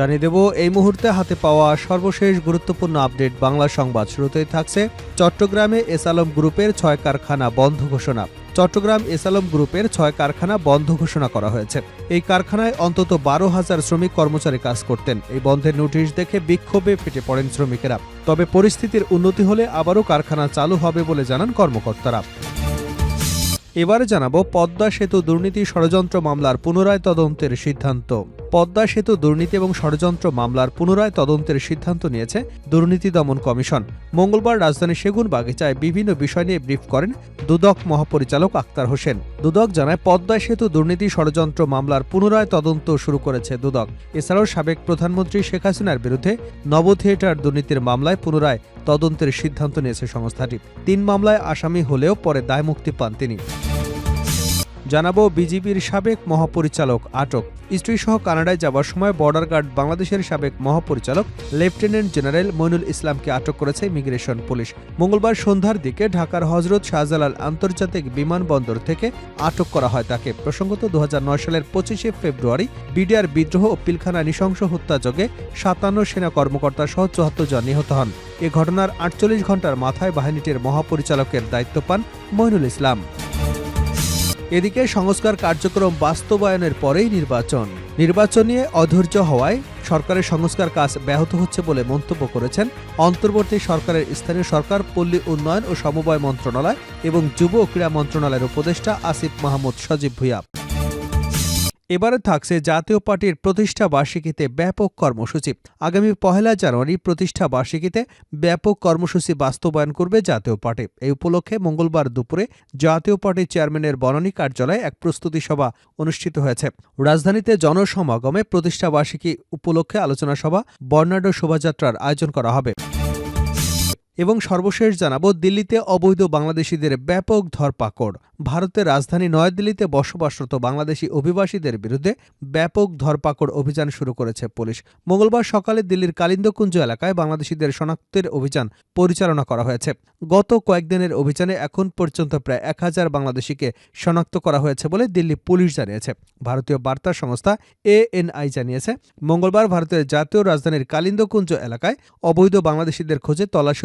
জানিয়ে দেব, এই মুহূর্তে হাতে পাওয়া সর্বশেষ গুরুত্বপূর্ণ আপডেট বাংলা সংবাদ শুরুতেই থাকছে চট্টগ্রামে এস আলম গ্রুপের ছয় কারখানা বন্ধ ঘোষণা। চট্টগ্রাম এস আলম গ্রুপের ছয় কারখানা বন্ধ ঘোষণা করা হয়েছে। এই কারখানায় অন্তত বারো হাজার শ্রমিক কর্মচারী কাজ করতেন। এই বন্ধের নোটিশ দেখে বিক্ষোভে ফেটে পড়েন শ্রমিকেরা। তবে পরিস্থিতির উন্নতি হলে আবারও কারখানা চালু হবে বলে জানান কর্মকর্তারা। এবারে জানাব, পদ্মা সেতু দুর্নীতি ষড়যন্ত্র মামলার পুনরায় তদন্তের সিদ্ধান্ত। পদ্মা সেতু দুর্নীতি এবং ষড়যন্ত্র মামলার পুনরায় তদন্তের সিদ্ধান্ত নিয়েছে দুর্নীতি দমন কমিশন। মঙ্গলবার রাজধানী সেগুন বাগিচায় বিভিন্ন বিষয় নিয়ে ব্রিফ করেন দুদক মহাপরিচালক আক্তার হোসেন। দুদক জানায়, পদ্মা সেতু দুর্নীতি, ষড়যন্ত্র মামলার পুনরায় তদন্ত শুরু করেছে দুদক। এছাড়াও সাবেক প্রধানমন্ত্রী শেখ হাসিনার বিরুদ্ধে নব থিয়েটার দুর্নীতির মামলায় পুনরায় তদন্তের সিদ্ধান্ত নিয়েছে সংস্থাটি। তিন মামলায় আসামি হলেও পরে দায়মুক্তি পান তিনি। জানাব বিজিবির সাবেক মহাপরিচালক আটক। স্ত্রীসহ কানাডায় যাওয়ার সময় বর্ডার গার্ড বাংলাদেশের সাবেক মহাপরিচালক, লেফটেন্যান্ট জেনারেল মইনুল ইসলামকে আটক করেছে ইমিগ্রেশন পুলিশ। মঙ্গলবার সন্ধ্যার দিকে ঢাকার হজরত শাহজালাল আন্তর্জাতিক বিমানবন্দর থেকে আটক করা হয় তাকে। প্রসঙ্গত দু হাজার নয় সালের পঁচিশে ফেব্রুয়ারি বিডিআর বিদ্রোহ ও পিলখানা নৃশংস হত্যাযোগে সাতান্ন সেনা কর্মকর্তা সহ চুয়াত্তর জন নিহত হন। এ ঘটনার আটচল্লিশ ঘণ্টার মাথায় বাহিনীটির মহাপরিচালকের দায়িত্ব পান মইনুল ইসলাম। এদিকে সংস্কার কার্যক্রম বাস্তবায়নের পরেই নির্বাচন। নির্বাচন নিয়ে অধৈর্য হওয়ায় সরকারের সংস্কার কাজ ব্যাহত হচ্ছে বলে মন্তব্য করেছেন অন্তর্বর্তী সরকারের স্থানীয় সরকার, পল্লী উন্নয়ন ও সমবায় মন্ত্রণালয় এবং যুব ক্রীড়া মন্ত্রণালয়ের উপদেষ্টা আসিফ মাহমুদ সজীব ভুইয়া। এবারে থাকছে জাতীয় পার্টির প্রতিষ্ঠা বার্ষিকীতে ব্যাপক কর্মসূচি। আগামী পহেলা জানুয়ারি প্রতিষ্ঠা বার্ষিকীতে ব্যাপক কর্মসূচি বাস্তবায়ন করবে জাতীয় পার্টি। এই উপলক্ষে মঙ্গলবার দুপুরে জাতীয় পার্টির চেয়ারম্যানের বনানী কার্যালয়ে এক প্রস্তুতি সভা অনুষ্ঠিত হয়েছে। রাজধানীতে জনসমাগমে প্রতিষ্ঠা বার্ষিকী উপলক্ষে আলোচনা সভা, বর্ণাঢ্য শোভাযাত্রার আয়োজন করা হবে। এবং সর্বশেষ জানাব, দিল্লিতে অবৈধ বাংলাদেশিদের ব্যাপক ধরপাকড়। ভারতের রাজধানী নয়াদিল্লিতে বসবাসরত বাংলাদেশি অভিবাসীদের বিরুদ্ধে ব্যাপক ধরপাকড় অভিযান শুরু করেছে পুলিশ। মঙ্গলবার সকালে দিল্লির কালিন্দকুঞ্জ এলাকায় বাংলাদেশিদের শনাক্তের অভিযান পরিচালনা করা হয়েছে। গত কয়েকদিনের অভিযানে এখন পর্যন্ত প্রায় এক হাজার বাংলাদেশিকে শনাক্ত করা হয়েছে বলে দিল্লি পুলিশ জানিয়েছে। ভারতীয় বার্তা সংস্থা এএনআই জানিয়েছে, মঙ্গলবার ভারতের জাতীয় রাজধানীর কালিন্দকুঞ্জ এলাকায় অবৈধ বাংলাদেশিদের খোঁজে তল্লাশি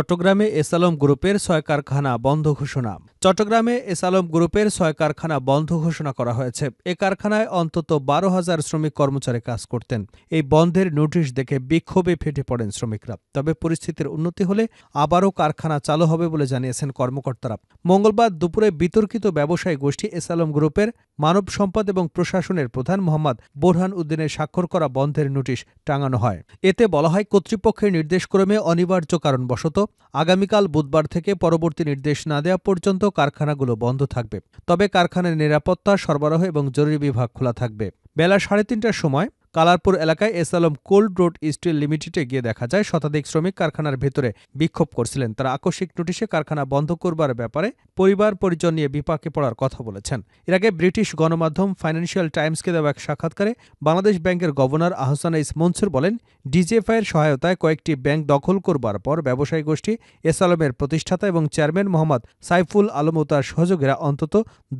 চট্টগ্রামে এসালম গ্রুপের ছয় কারখানা বন্ধ ঘোষণা। চট্টগ্রামে এসালম গ্রুপের ছয় কারখানা বন্ধ ঘোষণা করা হয়েছে। এ কারখানায় অন্তত বারো হাজার শ্রমিক কর্মচারী কাজ করতেন। এই বন্ধের নোটিশ দেখে বিক্ষোভে ফেটে পড়েন শ্রমিকরা। তবে পরিস্থিতির উন্নতি হলে আবারও কারখানা চালু হবে বলে জানিয়েছেন কর্মকর্তারা। মঙ্গলবার দুপুরে বিতর্কিত ব্যবসায়ী গোষ্ঠী এসালম গ্রুপের মানব সম্পদ এবং প্রশাসনের প্রধান মোহাম্মদ বোরহান উদ্দিনের স্বাক্ষর করা বন্ধের নোটিশ টাঙানো হয়। এতে বলা হয়, কর্তৃপক্ষের নির্দেশক্রমে অনিবার্য কারণবশত আগামীকাল বুধবার থেকে পরবর্তী নির্দেশ না দেওয়া পর্যন্ত কারখানাগুলো বন্ধ থাকবে। তবে কারখানার নিরাপত্তা সরবরাহ এবং জরুরি বিভাগ খোলা থাকবে। বেলা সাড়ে তিনটার সময় কালারপুর এলাকায় এসালম কোল্ড রোড স্টিল লিমিটেডে গিয়ে দেখা যায় শতাধিক শ্রমিক কারখানার ভেতরে বিক্ষোভ করছিলেন। তারা আকস্মিক নোটিশে কারখানা বন্ধ করবার ব্যাপারে পরিবার পরিজন নিয়ে বিপাকে পড়ার কথা বলেছেন। এর আগে ব্রিটিশ গণমাধ্যম ফাইন্যান্সিয়াল টাইমসকে দেওয়া এক সাক্ষাৎকারে বাংলাদেশ ব্যাংকের গভর্নর আহসান ইস মনসুর বলেন ডিজিএফআইয়ের সহায়তায় কয়েকটি ব্যাংক দখল করবার পর ব্যবসায়ী গোষ্ঠী এসালমের প্রতিষ্ঠাতা এবং চেয়ারম্যান মোহাম্মদ সাইফুল আলম ও তার সহযোগীরা অন্তত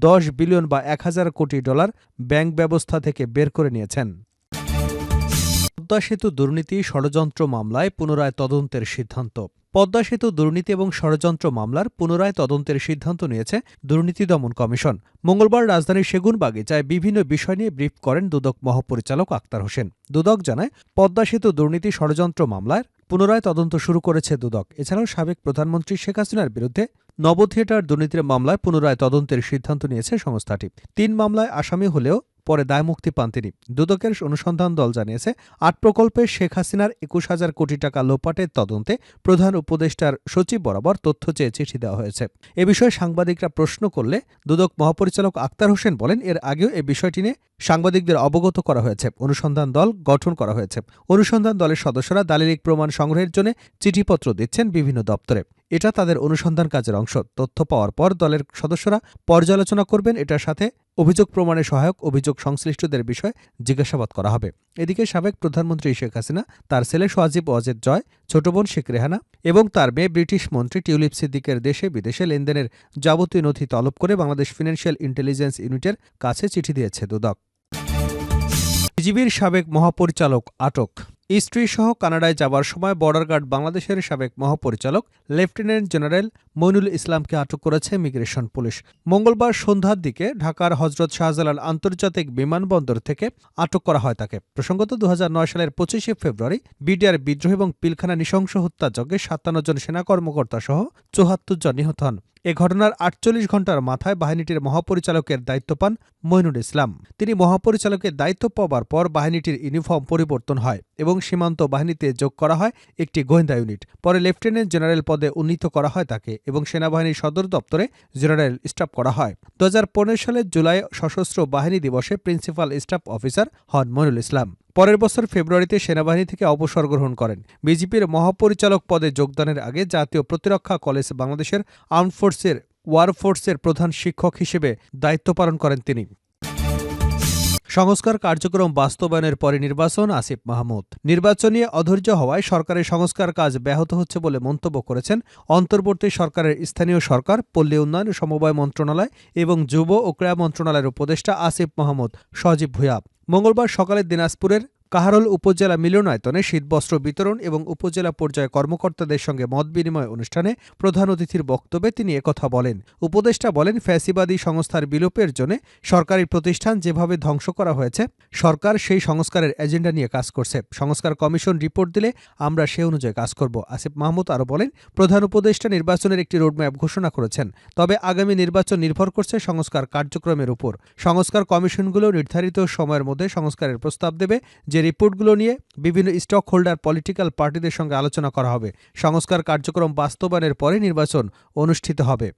দশ বিলিয়ন বা এক হাজার কোটি ডলার ব্যাংক ব্যবস্থা থেকে বের করে নিয়েছেন। পদ্মা সেতু দুর্নীতি ষড়যন্ত্র মামলায় পুনরায় তদন্তের সিদ্ধান্ত। পদ্মা সেতু দুর্নীতি এবং ষড়যন্ত্র মামলার পুনরায় তদন্তের সিদ্ধান্ত নিয়েছে দুর্নীতি দমন কমিশন। মঙ্গলবার রাজধানীর সেগুন বাগিচায় বিভিন্ন বিষয় নিয়ে ব্রিফ করেন দুদক মহাপরিচালক আক্তার হোসেন। দুদক জানায়, পদ্মা সেতু দুর্নীতি ষড়যন্ত্র মামলার পুনরায় তদন্ত শুরু করেছে দুদক। এছাড়াও সাবেক প্রধানমন্ত্রী শেখ হাসিনার বিরুদ্ধে নব থিয়েটার দুর্নীতির মামলায় পুনরায় তদন্তের সিদ্ধান্ত নিয়েছে সংস্থাটি। তিন মামলায় আসামি হলেও পরে দায়মুক্তি পান তিনি। দুদকের অনুসন্ধান দল জানিয়েছে, আট প্রকল্পে শেখ হাসিনার একুশ হাজার কোটি টাকা লোপাটের তদন্তে প্রধান উপদেষ্টার সচিব বরাবর তথ্য চেয়ে চিঠি দেওয়া হয়েছে। এ বিষয়ে সাংবাদিকরা প্রশ্ন করলে দুদক মহাপরিচালক আক্তার হোসেন বলেন, এর আগেও এ বিষয়টি নিয়ে সাংবাদিকদের অবগত করা হয়েছে। অনুসন্ধান দল গঠন করা হয়েছে। অনুসন্ধান দলের সদস্যরা দালিলিক প্রমাণ সংগ্রহের জন্য চিঠিপত্র দিচ্ছেন বিভিন্ন দপ্তরে। এটা তাদের অনুসন্ধান কাজের অংশ। তথ্য পাওয়ার পর দলের সদস্যরা পর্যালোচনা করবেন। এটার সাথে অভিযোগ প্রমাণে সহায়ক, অভিযোগ সংশ্লিষ্টদের বিষয়ে জিজ্ঞাসাবাদ করা হবে। এদিকে সাবেক প্রধানমন্ত্রী শেখ হাসিনা, তার ছেলে সোয়াজিব ওয়াজেদ জয়, ছোট বোন শেখ রেহানা এবং তার মেয়ে ব্রিটিশ মন্ত্রী টিউলিপ সিদ্দিকের দেশে বিদেশে লেনদেনের যাবতীয় নথি তলব করে বাংলাদেশ ফিনান্সিয়াল ইন্টেলিজেন্স ইউনিটের কাছে চিঠি দিয়েছে দুদক। বিজিবির সাবেক মহাপরিচালক আটক। স্ত্রী সহ কানাডায় যাবার সময় বর্ডার গার্ড বাংলাদেশের সাবেক মহাপরিচালক লেফটেন্যান্ট জেনারেল মইনুল ইসলামকে আটক করেছে ইমিগ্রেশন পুলিশ মঙ্গলবার সন্ধ্যার দিকে ঢাকার হজরত শাহজালাল আন্তর্জাতিক বিমানবন্দর থেকে আটক করা হয় তাকে। প্রসঙ্গত দু হাজার নয় সালের পঁচিশে ফেব্রুয়ারি বিডিআর বিদ্রোহ এবং পিলখানা নৃশংস হত্যাযজ্ঞে সাতান্ন জন সেনা কর্মকর্তা সহ চুহাত্তর জন নিহত হন। এ ঘটনার আটচল্লিশ ঘণ্টার মাথায় বাহিনীটির মহাপরিচালকের দায়িত্ব পান মইনুল ইসলাম। তিনি মহাপরিচালকের দায়িত্ব পাওয়ার পর বাহিনীটির ইউনিফর্ম পরিবর্তন হয় এবং সীমান্ত বাহিনীতে যোগ করা হয় একটি গোয়েন্দা ইউনিট। পরে লেফটেন্যান্ট জেনারেল পদে উন্নীত করা হয় তাকে এবং সেনাবাহিনীর সদর দপ্তরে জেনারেল স্টাফ করা হয়। দু হাজার পনেরো সালের জুলাই সশস্ত্র বাহিনী দিবসে প্রিন্সিপাল স্টাফ অফিসার হন মনুল ইসলাম। পরের বছর ফেব্রুয়ারিতে সেনাবাহিনী থেকে অবসর গ্রহণ করেন। বিজেপির মহাপরিচালক পদে যোগদানের আগে জাতীয় প্রতিরক্ষা কলেজ বাংলাদেশের আর্মড ফোর্সের, ওয়ার ফোর্সের প্রধান শিক্ষক হিসেবে দায়িত্ব পালন করেন তিনি। সংস্কার কার্যক্রম বাস্তবায়নের পরে নির্বাচন, আসিফ মাহমুদ। নির্বাচন নিয়ে অধৈর্য হওয়ায় সরকারের সংস্কার কাজ ব্যাহত হচ্ছে বলে মন্তব্য করেছেন অন্তর্বর্তী সরকারের স্থানীয় সরকার, পল্লী উন্নয়ন, সমবায় মন্ত্রণালয় এবং যুব ও ক্রীড়া মন্ত্রণালয়ের উপদেষ্টা আসিফ মাহমুদ, সজীব ভুয়া মঙ্গলবার সকালে দিনাজপুরের কাহারল উপজেলা মিলনায়তনে শীতবস্ত্র বিতরণ এবং উপজেলা পর্যায়ে কর্মকর্তাদের সঙ্গে মত বিনিময় অনুষ্ঠানে প্রধান অতিথির বক্তব্যে তিনি একথা বলেন। উপদেষ্টা বলেন, ফ্যাসিবাদী সংস্থার বিলোপের জন্য সরকারি প্রতিষ্ঠান যেভাবে ধ্বংস করা হয়েছে, সরকার সেই সংস্কারের এজেন্ডা নিয়ে কাজ করছে। সংস্কার কমিশন রিপোর্ট দিলে আমরা সে অনুযায়ী কাজ করব। আসিফ মাহমুদ আরও বলেন, প্রধান উপদেষ্টা নির্বাচনের একটি রোডম্যাপ ঘোষণা করেছেন। তবে আগামী নির্বাচন নির্ভর করছে সংস্কার কার্যক্রমের উপর। সংস্কার কমিশনগুলো নির্ধারিত সময়ের মধ্যে সংস্কারের প্রস্তাব দেবে, যে রিপোর্টগুলো নিয়ে বিভিন্ন স্টক হোল্ডার পলিটিক্যাল পার্টিদের সঙ্গে আলোচনা করা হবে। সংস্কার কার্যক্রম বাস্তবায়নের পরে নির্বাচন অনুষ্ঠিত হবে।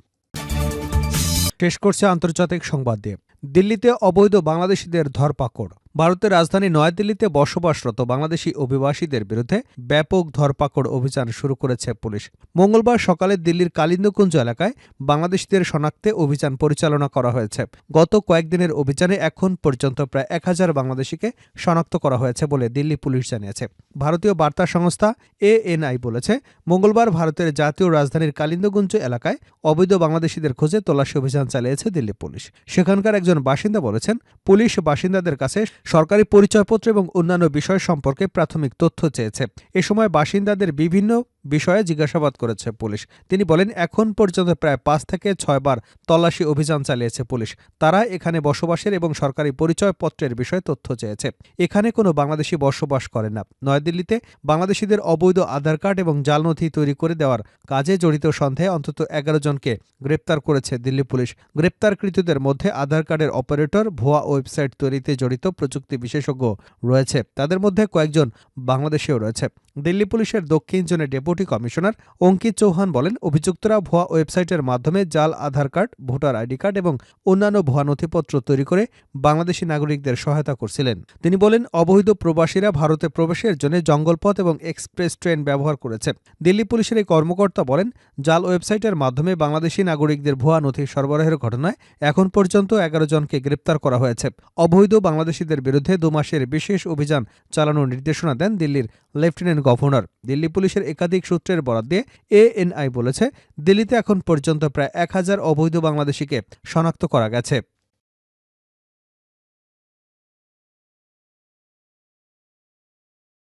শেষ করছে আন্তর্জাতিক সংবাদ দিয়ে। দিল্লিতে অবৈধ বাংলাদেশিদের ধরপাকড়। ভারতের রাজধানী নয়াদিল্লিতে বসবাসরত বাংলাদেশি অভিবাসীদের বিরুদ্ধে ব্যাপক ধরপাকড় অভিযান শুরু করেছে পুলিশ। মঙ্গলবার সকালে দিল্লির কালিন্দকুঞ্জ এলাকায় বাংলাদেশিদের শনাক্তে অভিযান পরিচালনা করা হয়েছে। গত কয়েকদিনের অভিযানে এখন পর্যন্ত প্রায় এক হাজার বাংলাদেশিকে শনাক্ত করা হয়েছে বলে দিল্লি পুলিশ জানিয়েছে। ভারতীয় বার্তা সংস্থা এএনআই বলেছে, মঙ্গলবার ভারতের জাতীয় রাজধানীর কালিন্দকুঞ্জ এলাকায় অবৈধ বাংলাদেশিদের খোঁজে তল্লাশি অভিযান চালিয়েছে দিল্লি পুলিশ। সেখানকার একজন বাসিন্দা বলেছেন, পুলিশ বাসিন্দাদের কাছে সরকারি পরিচয়পত্র এবং অন্যান্য বিষয় সম্পর্কে প্রাথমিক তথ্য চেয়েছে। এ সময় বাসিন্দাদের বিভিন্ন বিষয়ে জিজ্ঞাসাবাদ করেছে পুলিশ। তিনি বলেন, এখন পর্যন্ত প্রায় পাঁচ থেকে ছয়বার তল্লাশি অভিযান চালিয়েছে পুলিশ। তারা এখানে বসবাসের এবং সরকারি পরিচয়পত্রের বিষয়ে তথ্য চেয়েছে। এখানে কোনো বাংলাদেশি বসবাস করে না। নয়াদিল্লিতে বাংলাদেশিদের অবৈধ আধার কার্ড এবং জাল নথি তৈরি করে দেওয়ার কাজে জড়িত সন্দেহে অন্তত এগারো জনকে গ্রেপ্তার করেছে দিল্লি পুলিশ। গ্রেপ্তারকৃতদের মধ্যে আধার কার্ডের অপারেটর, ভুয়া ওয়েবসাইট তৈরিতে জড়িত প্রযুক্তি বিশেষজ্ঞ রয়েছে। তাদের মধ্যে কয়েকজন বাংলাদেশেও রয়েছে। দিল্লি পুলিশের দক্ষিণ জোনের ডেপুটি কমিশনার অঙ্কিত চৌহান বলেন, অভিযুক্তরা ভুয়া ওয়েবসাইটের মাধ্যমে জাল, Aadhaar card, voter ID card এবং অন্যান্য ভুয়া নথিপত্র তৈরি করে বাংলাদেশি নাগরিকদের সহায়তা করছিলেন। তিনি বলেন, অবৈধ প্রবাসীরা ভারতে প্রবেশের জন্য জঙ্গলপথ এবং এক্সপ্রেস ট্রেন ব্যবহার করেছে। দিল্লি পুলিশের এই কর্মকর্তা বলেন, জাল ওয়েবসাইটের মাধ্যমে বাংলাদেশি নাগরিকদের ভুয়া নথি সরবরাহের ঘটনায় এখন পর্যন্ত এগারো জনকে গ্রেপ্তার করা হয়েছে। অবৈধ বাংলাদেশিদের বিরুদ্ধে দু মাসের বিশেষ অভিযান চালানোর নির্দেশনা দেন দিল্লির লেফটেন্যান্ট গভর্নর। দিল্লি পুলিশের একাধিক সূত্রের বরাদ দিয়ে এএনআই বলেছে, দিল্লিতে এখন পর্যন্ত প্রায় এক হাজার অবৈধ বাংলাদেশিকে শনাক্ত করা গেছে।